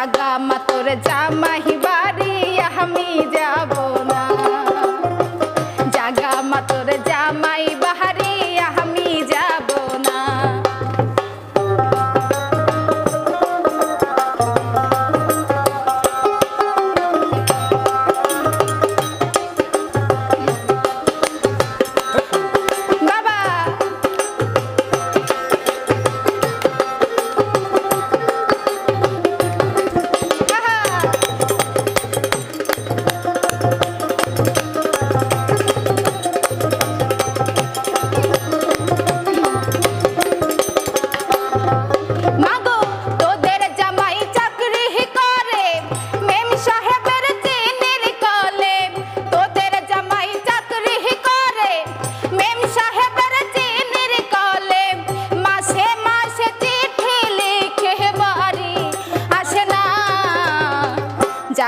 জাগা মাতোর জামাহি বাড়ি আমি যাব না।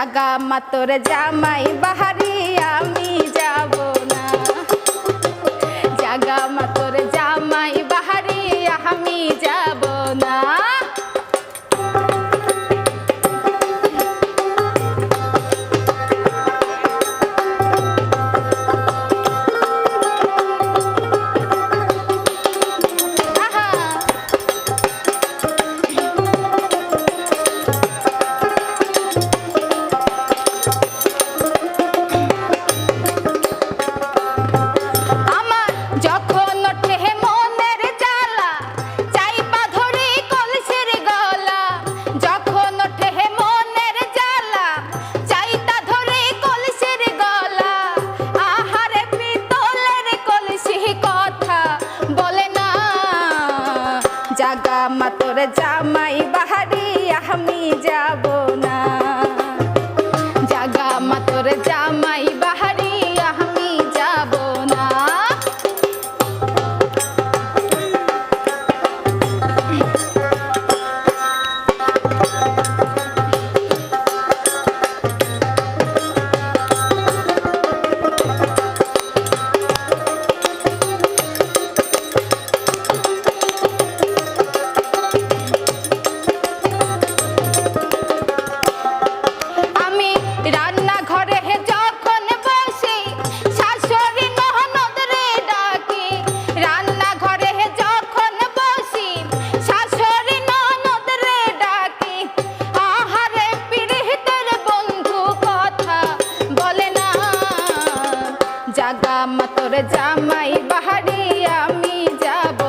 জাগা মাতর জামাই বাহারি আমি যাব না। জাগা মাতর জামাই বাহারি আমি যাব না। জাগা মা তোর জামাই বাহারি আমি যাব না। জাগা মা তোর জামাই বাহারি মামা তোর জামাই বাহারি আমি যাব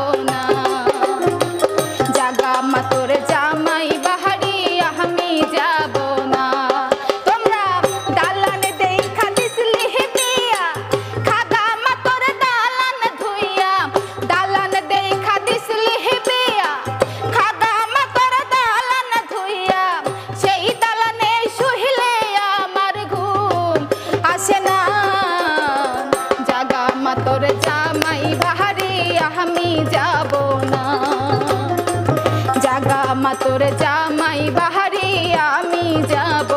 যাব না। জাগা মাতোর জামাই বাহারি আমি যাব